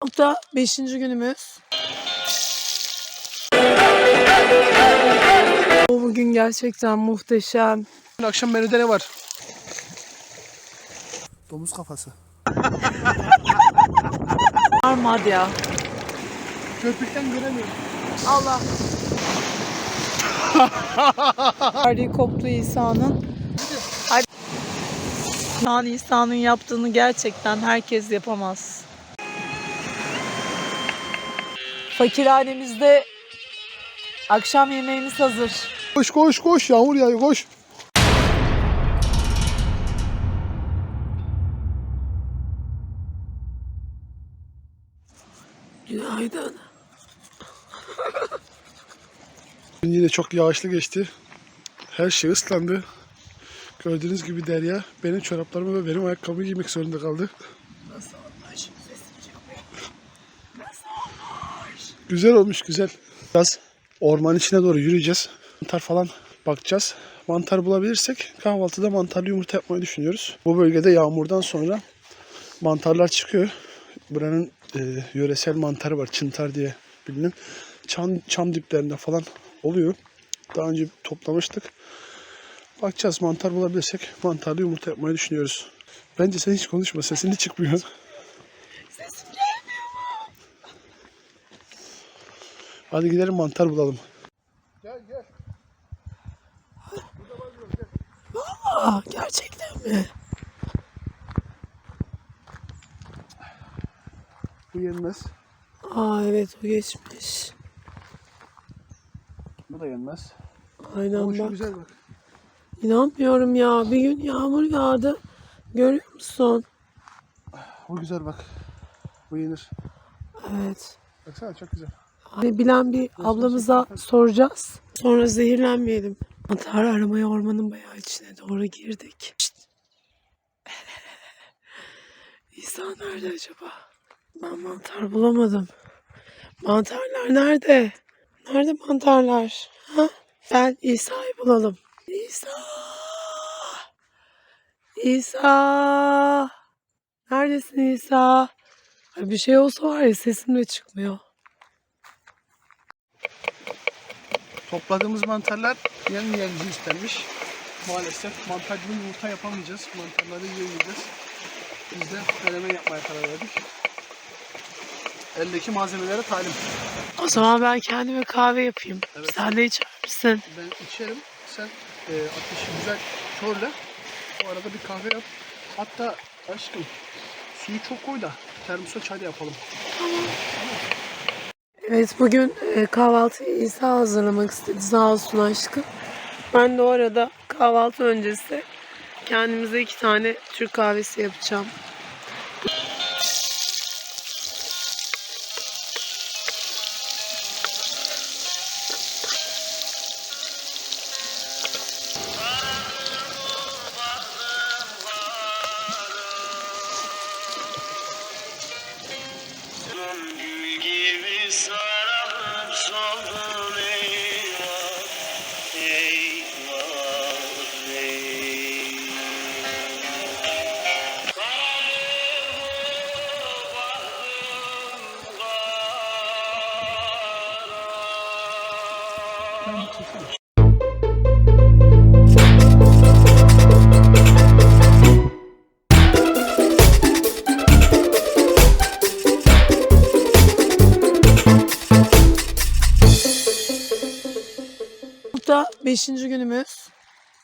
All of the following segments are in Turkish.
Hafta 5. günümüz. Bu bugün gerçekten muhteşem. Akşam menüde ne var? Domuz kafası. Armadya. Köpükten göremiyorum. Allah. Harbi koptu İsa'nın. Şu an İsa'nın yaptığını gerçekten herkes yapamaz. Fakirhanemizde akşam yemeğimiz hazır. Koş koş koş yağmur yağıyor koş. Günaydın. Dün Yine çok yağışlı geçti. Her şey ıslandı. Gördüğünüz gibi Derya benim çoraplarımı ve benim ayakkabımı giymek zorunda kaldı. Güzel olmuş güzel. Biraz orman içine doğru yürüyeceğiz. Mantar falan bakacağız. Mantar bulabilirsek kahvaltıda mantarlı yumurta yapmayı düşünüyoruz. Bu bölgede yağmurdan sonra mantarlar çıkıyor. Buranın e, yöresel mantarı var. Çıntar diye bilinen. Çam, çam diplerinde falan oluyor. Daha önce toplamıştık. Bakacağız mantar bulabilirsek mantarlı yumurta yapmayı düşünüyoruz. Bence sen hiç konuşma. Sesin hiç çıkmıyor. Hadi gidelim mantar bulalım. Gel gel. Aa, gerçekten mi? Bu yenmez. Aa evet o geçmiş. Bu da yenmez. Aynen Ama bak. güzel bak. İnanmıyorum ya. Bir gün yağmur yağdı. Görüyor musun? Bu güzel bak. Bu yenir. Evet. Baksana çok güzel. Bilen bir ablamıza soracağız. Sonra zehirlenmeyelim. Mantar aramaya ormanın bayağı içine doğru girdik. Şşt. İsa nerede acaba? Ben mantar bulamadım. Mantarlar nerede? Nerede mantarlar? Ha? Gel İsa'yı bulalım. İsa! İsa! Neredesin İsa? Bir şey olsa var ya sesim de çıkmıyor. Topladığımız mantarlar yenmeyenci istenmiş. Maalesef mantarlı yumurta yapamayacağız. Mantarları yiyemeyeceğiz. Biz de deneme yapmaya karar verdik. Eldeki malzemelere talim. O zaman ben kendime kahve yapayım. Evet. Sen de içer misin? Ben içerim. Sen e, ateşi güzel körle. O arada bir kahve yap. Hatta aşkım suyu çok koy da termosa çay da yapalım. Evet bugün e, kahvaltıyı İsa hazırlamak istedi sağ olsun aşkım. Ben de o arada kahvaltı öncesi kendimize iki tane Türk kahvesi yapacağım. Hafta 5. günümüz.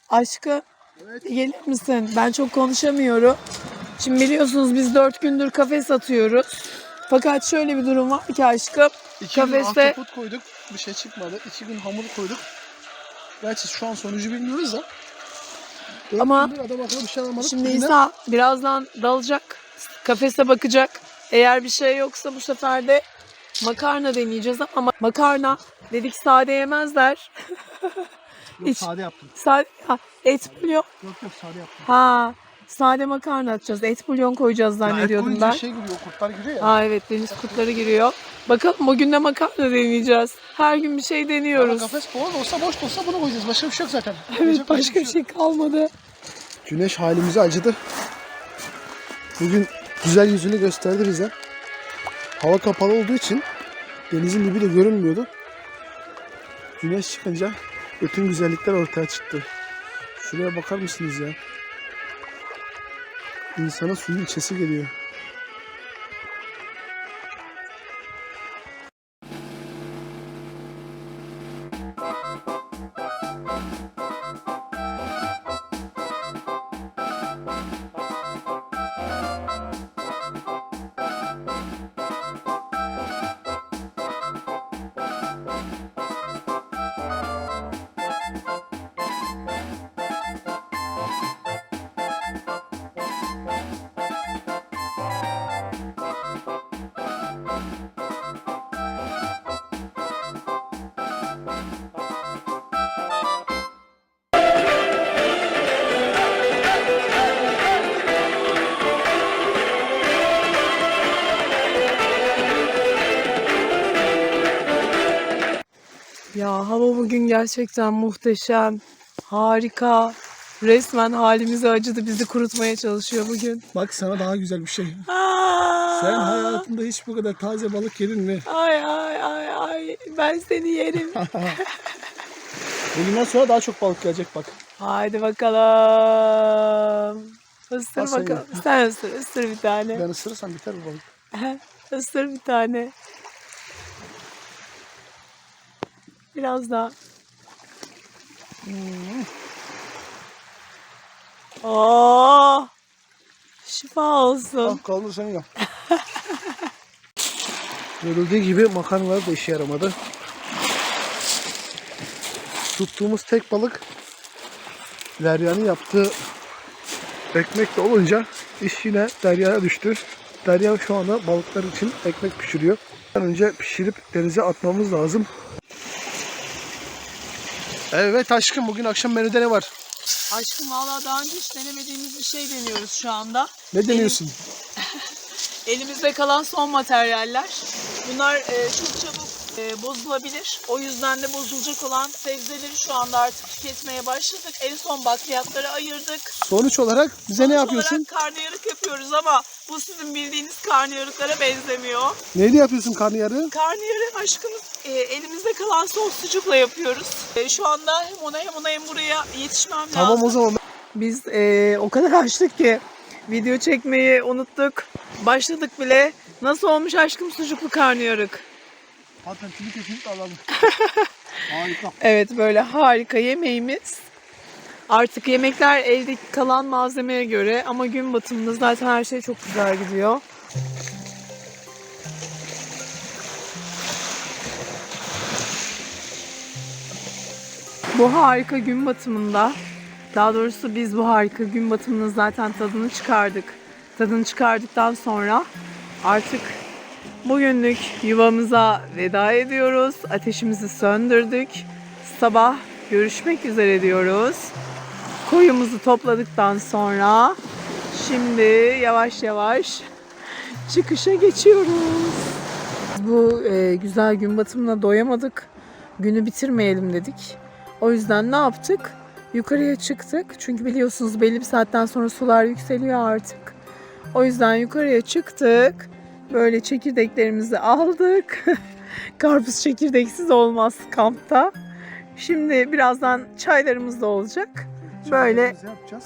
Aşkı Evet. gelir misin? Ben çok konuşamıyorum. Şimdi biliyorsunuz biz 4 gündür kafe satıyoruz. Fakat şöyle bir durum var ki aşkım. İki Kafeste- koyduk. Bir şey çıkmadı. İki gün hamur koyduk. Gerçi şu an sonucu bilmiyoruz da. Dört Ama gündür adam akıllı bir şey alamadık. Şimdi Bugün de İsa birazdan dalacak. Kafese bakacak. Eğer bir şey yoksa bu sefer de makarna deneyeceğiz ama makarna dedik sade yemezler. Yok, hiç- sade yaptım. Sade ha, et bulyon. Yok yok sade yaptım. Ha, sade makarna atacağız. Et bulyon koyacağız zannediyordum ben. Şey giriyor, kurtlar giriyor ya. Ha evet deniz kurtları giriyor. Bakalım bugün de makarna deneyeceğiz. Her gün bir şey Ama deniyoruz. kafes boğaz olsa boş da olsa bunu koyacağız. Başka bir şey yok zaten. Evet Koyacak başka bir şey kalmadı. Güneş halimizi acıdı. Bugün güzel yüzünü gösterdi bize. hava kapalı olduğu için denizin dibi de görünmüyordu. Güneş çıkınca bütün güzellikler ortaya çıktı. Şuraya bakar mısınız ya? İnsana suyun içesi geliyor. Ya hava bugün gerçekten muhteşem. Harika. Resmen halimize acıdı. Bizi kurutmaya çalışıyor bugün. Bak sana daha güzel bir şey. Aa! Sen hayatında hiç bu kadar taze balık yedin mi? Ay ay ay ay. Ben seni yerim. Bugünden sonra daha çok balık gelecek bak. Haydi bakalım. Isır bakalım. Sen ısır. Isır bir tane. Ben ısırırsam biter bu balık. Isır bir tane. Biraz daha. Hmm. Oo! Şifa olsun. Ah kaldır sen yap. Görüldüğü gibi makarnalar da işe yaramadı. Tuttuğumuz tek balık Derya'nın yaptığı ekmek de olunca iş yine Derya'ya düştü. Derya şu anda balıklar için ekmek pişiriyor. Önce pişirip denize atmamız lazım. Evet aşkım bugün akşam menüde ne var? Aşkım valla daha önce hiç denemediğimiz bir şey deniyoruz şu anda. Ne deniyorsun? Elimizde kalan son materyaller. Bunlar e, çok çabuk e, bozulabilir. O yüzden de bozulacak olan sebzeleri şu anda artık tüketmeye başladık. En son bakliyatları ayırdık. Sonuç olarak bize ne Sonuç yapıyorsun? olarak karnıyarık yapıyoruz ama bu sizin bildiğiniz karnıyarıklara benzemiyor. Neyle yapıyorsun karnıyarığı? Karnıyarık aşkımız e, elimizde kalan son sucukla yapıyoruz. E, şu anda hem ona hem ona hem buraya yetişmem Tamam lazım. o zaman Biz e, o kadar açtık ki video çekmeyi unuttuk. Başladık bile. Nasıl olmuş aşkım sucuklu karnıyarık? Patentini kesinlikle alalım. Harika. Evet böyle harika yemeğimiz. Artık yemekler elde kalan malzemeye göre ama gün batımında zaten her şey çok güzel gidiyor. Bu harika gün batımında, daha doğrusu biz bu harika gün batımının zaten tadını çıkardık. Tadını çıkardıktan sonra artık Bugünlük yuvamıza veda ediyoruz. Ateşimizi söndürdük. Sabah görüşmek üzere diyoruz. Koyumuzu topladıktan sonra şimdi yavaş yavaş çıkışa geçiyoruz. Bu e, güzel gün batımına doyamadık. Günü bitirmeyelim dedik. O yüzden ne yaptık? Yukarıya çıktık. Çünkü biliyorsunuz belli bir saatten sonra sular yükseliyor artık. O yüzden yukarıya çıktık. Böyle çekirdeklerimizi aldık. Karpuz çekirdeksiz olmaz kampta. Şimdi birazdan çaylarımız da olacak. Böyle yapacağız.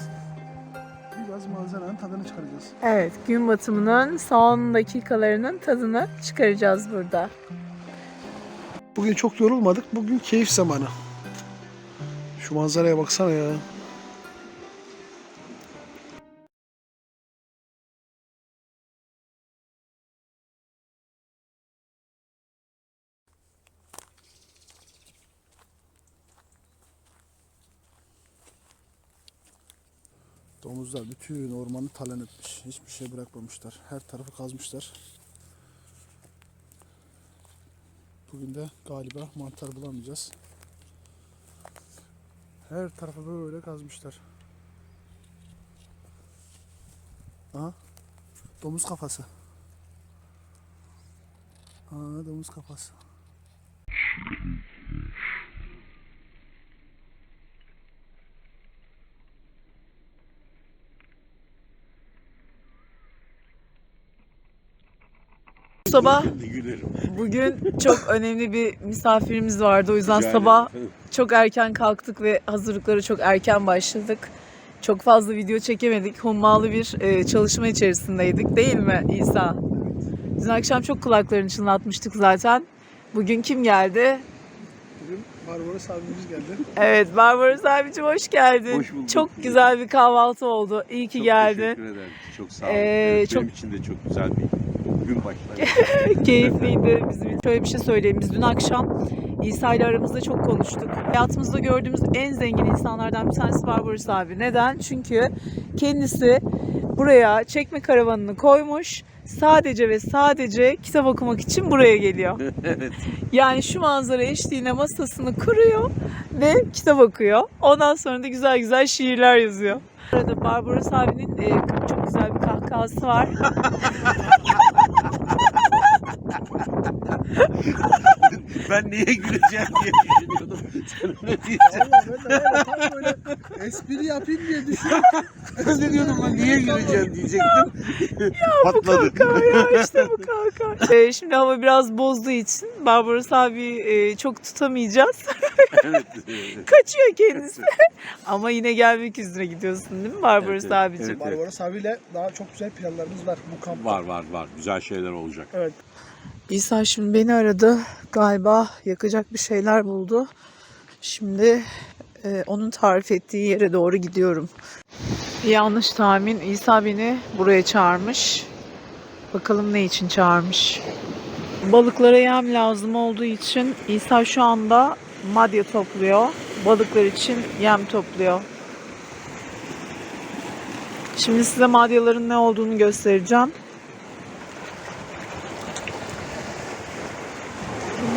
Biraz manzaranın tadını çıkaracağız. evet gün batımının son dakikalarının tadını çıkaracağız burada. Bugün çok yorulmadık. Bugün keyif zamanı. Şu manzaraya baksana ya. Domuzlar bütün ormanı talan etmiş. Hiçbir şey bırakmamışlar. Her tarafı kazmışlar. Bugün de galiba mantar bulamayacağız. Her tarafı böyle kazmışlar. Aha. Domuz kafası. Aa, domuz kafası. Sabah bugün çok önemli bir misafirimiz vardı. O yüzden Rica sabah çok erken kalktık ve hazırlıkları çok erken başladık. Çok fazla video çekemedik. Hummalı bir e, çalışma içerisindeydik değil mi İsa? Dün akşam çok kulaklarını çınlatmıştık zaten. Bugün kim geldi? Bugün Barbaros abimiz geldi. Evet Barbaros abicim hoş geldin. Hoş bulduk. Çok güzel bir kahvaltı oldu. İyi ki Çok geldin. teşekkür ederim. Çok sağ olun. Ee, Evet, çok- Benim için de çok güzel bir gün başlangıcı. Keyifliydi. Bizim için. Şöyle bir şey söyleyeyim. Biz dün akşam İsa ile aramızda çok konuştuk. Hayatımızda gördüğümüz en zengin insanlardan bir tanesi Barbaros abi. Neden? Çünkü kendisi buraya çekme karavanını koymuş. Sadece ve sadece kitap okumak için buraya geliyor. evet. Yani şu manzara eşliğine masasını kuruyor ve kitap okuyor. Ondan sonra da güzel güzel şiirler yazıyor. Bu arada Barbaros abinin e, çok güzel bir kahkahası var. Ha, ha, ha. Ben niye güleceğim diye düşünüyordum. Sen öyle diyeceksin. Ben de öyle tam böyle espri yapayım diye düşünüyorum. Ben de diyordum ben niye güleceğim diyecektim. Patladı. ya işte bu kahkaha. E, şimdi hava biraz bozduğu için Barbaros abi e, çok tutamayacağız. evet. Kaçıyor kendisi. Ama yine gelmek üzere gidiyorsun değil mi Barbaros Evet, evet, abicim? evet. Barbaros abiyle daha çok güzel planlarımız var bu kampta. Var var var. Güzel şeyler olacak. Evet. İsa şimdi beni aradı. Galiba yakacak bir şeyler buldu. Şimdi e, onun tarif ettiği yere doğru gidiyorum. Yanlış tahmin. İsa beni buraya çağırmış. Bakalım ne için çağırmış. Balıklara yem lazım olduğu için İsa şu anda madya topluyor. Balıklar için yem topluyor. Şimdi size madyaların ne olduğunu göstereceğim.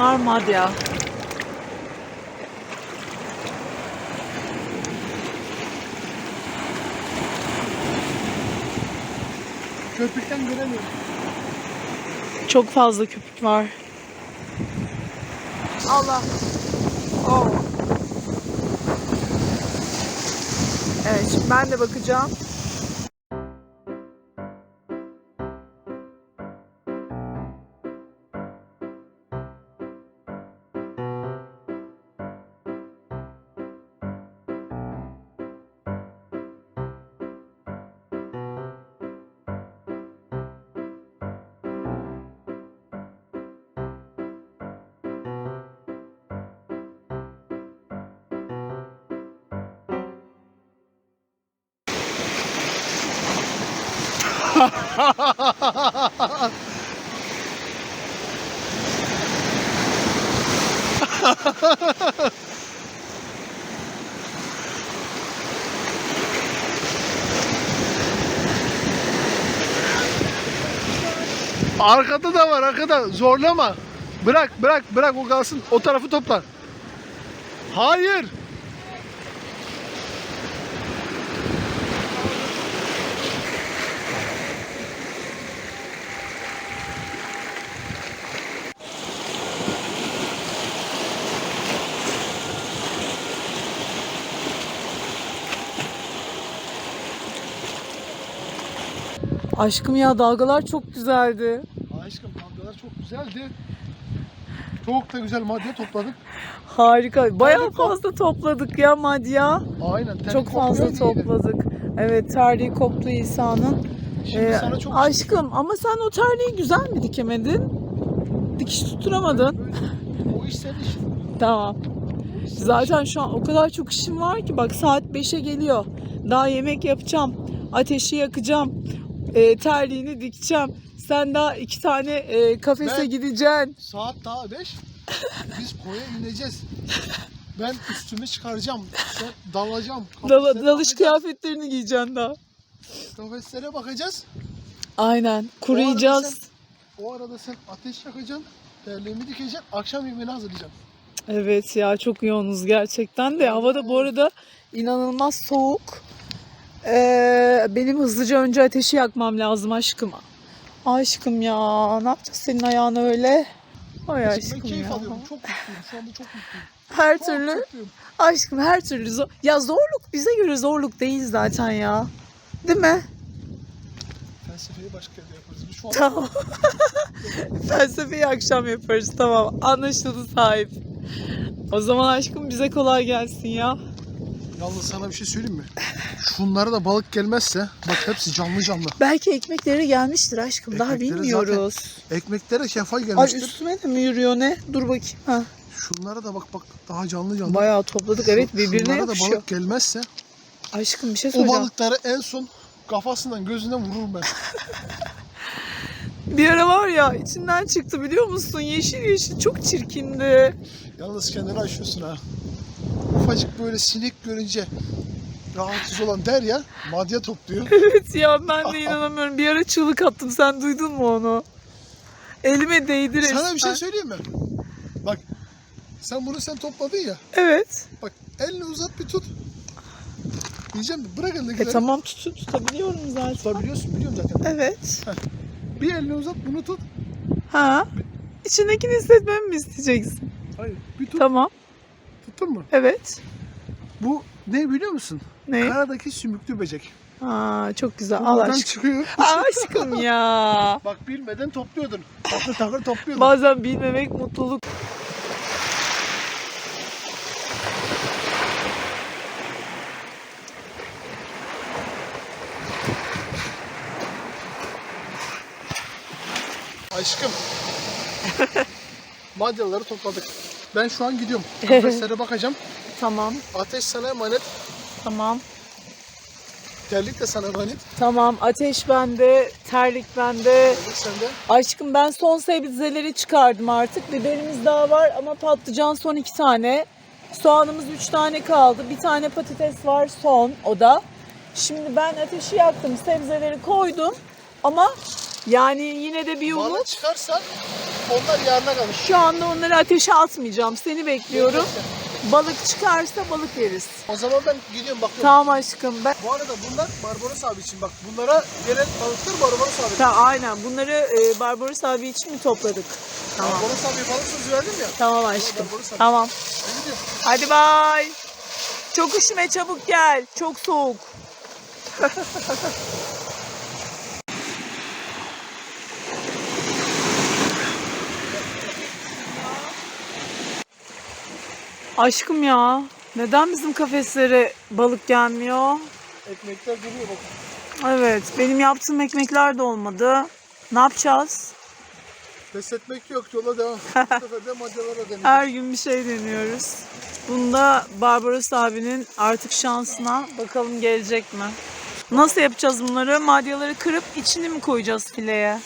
Bunlar madya. Köpükten göremiyorum. Çok fazla köpük var. Allah. Oh. Evet şimdi ben de bakacağım. Arkada da var arkada. Zorlama. Bırak bırak bırak o kalsın. O tarafı topla. Hayır. Aşkım ya dalgalar çok güzeldi. Aşkım dalgalar çok güzeldi. Çok da güzel madde topladık. Harika. Bayağı Harika. fazla topladık ya madya. Aynen. Çok fazla iyiydi. topladık. Evet terliği koptu İsa'nın. Şimdi Ee, çok aşkım ama sen o terliği güzel mi dikemedin? Dikiş tutturamadın. o iş senin işin. Tamam. Zaten şu an o kadar çok işim var ki bak saat 5'e geliyor. Daha yemek yapacağım. Ateşi yakacağım. E, terliğini dikeceğim. Sen daha iki tane e, kafese Ben- gideceksin. Saat daha 5. Biz koya ineceğiz. Ben üstümü çıkaracağım. Sen dalacağım. Dala- dalış bakacağız. kıyafetlerini giyeceksin daha. Kafeslere bakacağız. Aynen. Kuruyacağız. O arada sen ateş yakacaksın. Terliğimi dikeceksin. Akşam yemeğini hazırlayacaksın. Evet ya çok yoğunuz gerçekten de. Havada bu arada inanılmaz soğuk. Ee, benim hızlıca önce ateşi yakmam lazım aşkım. Aşkım ya ne yapacağız senin ayağına öyle? Ay ben aşkım keyif ya. alıyorum. Çok mutluyum. Şu anda çok mutluyum. Her Çok türlü mutluyum. aşkım her türlü zor. Ya zorluk bize göre zorluk değil zaten ya. Değil mi? felsefeyi başka yerde yaparız. Biz şu an Tamam. Felsefeyi akşam yaparız. Tamam. Anlaşıldı sahip. O zaman aşkım bize kolay gelsin ya. Yalnız sana bir şey söyleyeyim mi? Şunlara da balık gelmezse bak hepsi canlı canlı. Belki ekmekleri gelmiştir aşkım. Daha Ekmekleri bilmiyoruz. Ekmeklere kefal Ay gelmiştir. üstüme de mi yürüyor ne? Dur bakayım. Ha. Şunlara da bak bak daha canlı canlı. Bayağı topladık. Evet Şu- birbirine Şunlara da yapışıyor. balık gelmezse Aşkım bir şey o söyleyeceğim. balıkları en son kafasından gözünden vururum ben. Bir ara var ya içinden çıktı biliyor musun? Yeşil yeşil çok çirkindi. Yalnız kendini aşıyorsun ha. Ufacık böyle sinek görünce rahatsız olan der ya madya topluyor. Evet ya ben de inanamıyorum. Bir ara çığlık attım. Sen duydun mu onu? Elime değdi resmen. Sana bir şey söyleyeyim mi? Bak sen bunu sen topladın ya. Evet. Bak elini uzat bir tut. Diyeceğim bırak elini E gidelim. tamam tut, tutabiliyorum zaten. Tutabiliyorsun biliyorum zaten. Evet. Bir elini uzat bunu tut. Ha. İçindekini hissetmemi mi isteyeceksin? Hayır bir tut. Tamam. Tuttun mu? Evet. Bu ne biliyor musun? Ne? Karadaki sümüklü böcek. Aa, çok güzel. Al buradan aşkım. çıkıyor. Aşkım ya. Bak bilmeden topluyordun. Takır takır topluyordun. Bazen bilmemek mutluluk. Aşkım. Madyaları topladık. Ben şu an gidiyorum. Kafeslere bakacağım. Tamam. Ateş sana emanet. Tamam. Terlik de sana emanet. Tamam. Ateş bende, terlik bende. Terlik sende. Aşkım ben son sebzeleri çıkardım artık. Biberimiz daha var ama patlıcan son iki tane. Soğanımız üç tane kaldı. Bir tane patates var son o da. Şimdi ben ateşi yaktım. Sebzeleri koydum. Ama yani yine de bir umut. çıkarsa onlar yarına kalır. Şu anda onları ateşe atmayacağım. Seni bekliyorum. Balık çıkarsa balık yeriz. O zaman ben gidiyorum bakıyorum. Tamam aşkım. Ben... Bu arada bunlar Barbaros abi için bak. Bunlara gelen balıklar Barbaros abi. Tamam aynen. Bunları e, Barbaros abi için mi topladık? Tamam. Barbaros abi balık sözü verdim ya. Tamam aşkım. Barbaros abi. Tamam. Ben gidiyorum. Hadi bay. Çok üşüme çabuk gel. Çok soğuk. Aşkım ya. Neden bizim kafeslere balık gelmiyor? Ekmekler duruyor bak. Evet, benim yaptığım ekmekler de olmadı. Ne yapacağız? Pes etmek yok. Yola devam. Bu sefer de madyalara deneyeceğiz. Her gün bir şey deniyoruz. Bunda Barbaros abinin artık şansına bakalım gelecek mi? Nasıl yapacağız bunları? Madyaları kırıp içini mi koyacağız fileye?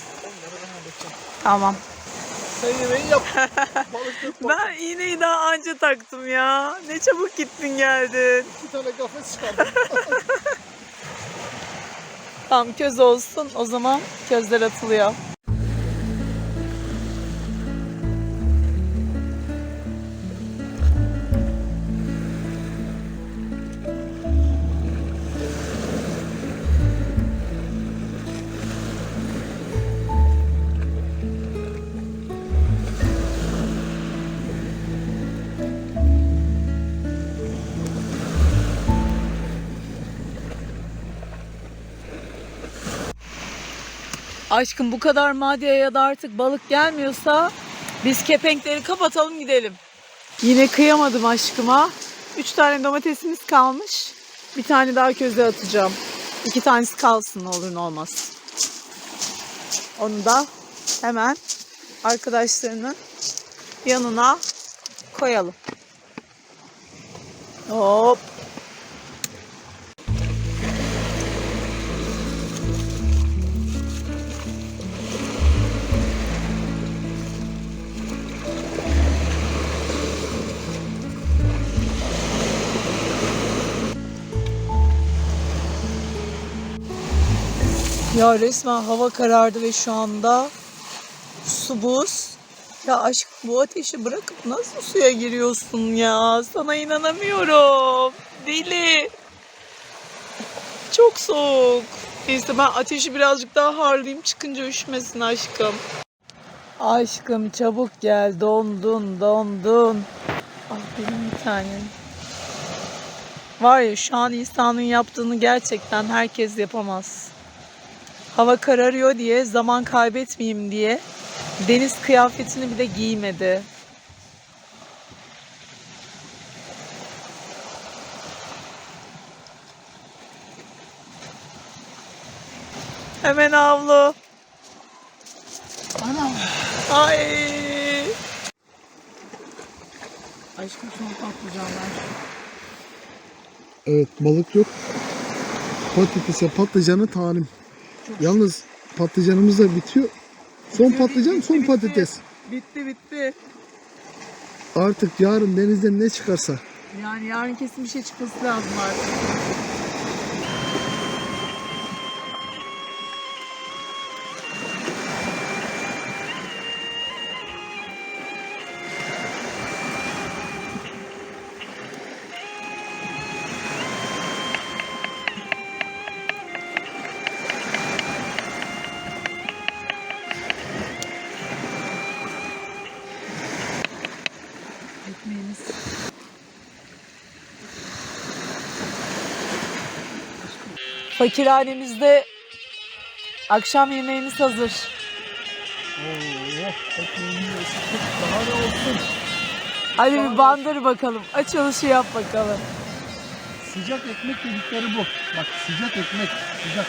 Tamam. Sen yemeği yap. Ben iğneyi daha anca taktım ya. Ne çabuk gittin geldin. iki tane kafes çıkardım. Tamam köz olsun. O zaman közler atılıyor. Aşkım bu kadar maddeye ya da artık balık gelmiyorsa biz kepenkleri kapatalım gidelim. Yine kıyamadım aşkıma. Üç tane domatesimiz kalmış. Bir tane daha köze atacağım. İki tanesi kalsın olur ne olmaz. Onu da hemen arkadaşlarının yanına koyalım. Hop. Ya resmen hava karardı ve şu anda su buz. Ya aşk bu ateşi bırakıp nasıl suya giriyorsun ya? Sana inanamıyorum. Deli. Çok soğuk. Neyse ben ateşi birazcık daha harlayayım çıkınca üşümesin aşkım. Aşkım çabuk gel dondun dondun. Ah benim bir tanem. Var ya şu an İsa'nın yaptığını gerçekten herkes yapamaz. Hava kararıyor diye, zaman kaybetmeyeyim diye deniz kıyafetini bir de giymedi. Hemen avlu. Anam. Ay. Aşkım son patlıcanlar. Evet balık yok. Patatese patlıcanı talim. Yalnız patlıcanımız da bitiyor. Son patlıcan son patates. Bitti bitti. Artık yarın denizden ne çıkarsa. Yani yarın kesin bir şey çıkması lazım artık. Fakirhanemizde akşam yemeğimiz hazır. Daha ne olsun? Hadi bir bandır bakalım. Açılışı yap bakalım. Sıcak ekmek dedikleri bu. Bak sıcak ekmek. Sıcak.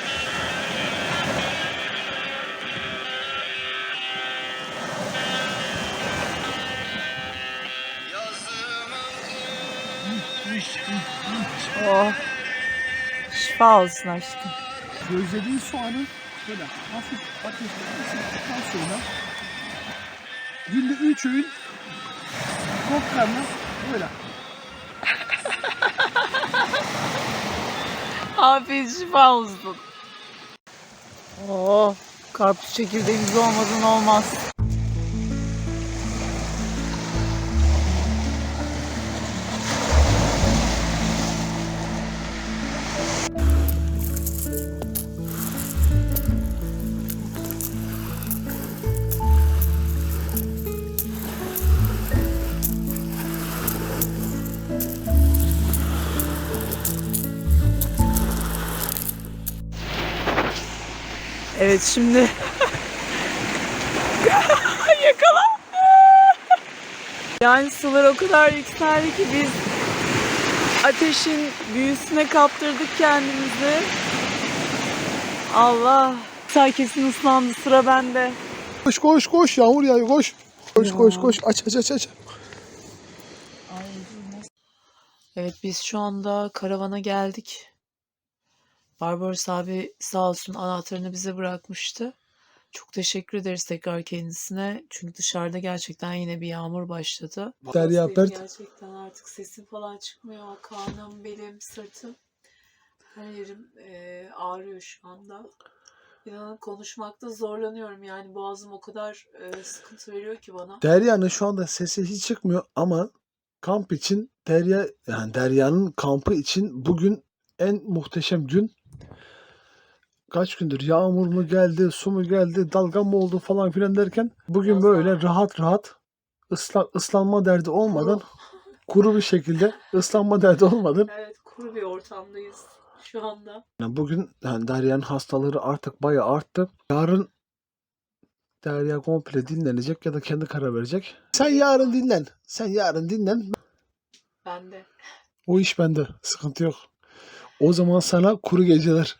Oh. Şifa olsun aşkım. Gözlediğin soğanı böyle hafif ateşte ısıttıktan sonra günde 3 öğün tok karnına böyle. Afiyet şifa olsun. Oh. Karpuz çekirdeğimiz olmadan olmaz. Evet şimdi yakalandı. Yani sular o kadar yükseldi ki biz ateşin büyüsüne kaptırdık kendimizi. Allah. Sağ kesin ıslandı sıra bende. Koş koş koş yağmur yağıyor koş. Koş koş koş aç aç aç aç. Evet biz şu anda karavana geldik. Barbaros abi sağ olsun anahtarını bize bırakmıştı. Çok teşekkür ederiz tekrar kendisine. Çünkü dışarıda gerçekten yine bir yağmur başladı. Derya Pert. Gerçekten artık sesim falan çıkmıyor. Karnım, belim, sırtım. Her yerim eee, ağrıyor şu anda. İnanın konuşmakta zorlanıyorum. Yani boğazım o kadar eee, sıkıntı veriyor ki bana. Derya'nın şu anda sesi hiç çıkmıyor ama kamp için Derya yani Derya'nın kampı için bugün en muhteşem gün. Kaç gündür yağmur mu geldi, su mu geldi, dalga mı oldu falan filan derken bugün böyle rahat rahat ısla, ıslanma derdi olmadan kuru bir şekilde ıslanma derdi olmadan Evet kuru bir ortamdayız şu anda. yani bugün yani Derya'nın hastaları artık bayağı arttı. Yarın Derya komple dinlenecek ya da kendi karar verecek. Sen yarın dinlen. Sen yarın dinlen. Ben de. O iş bende. Sıkıntı yok. O zaman sana kuru geceler.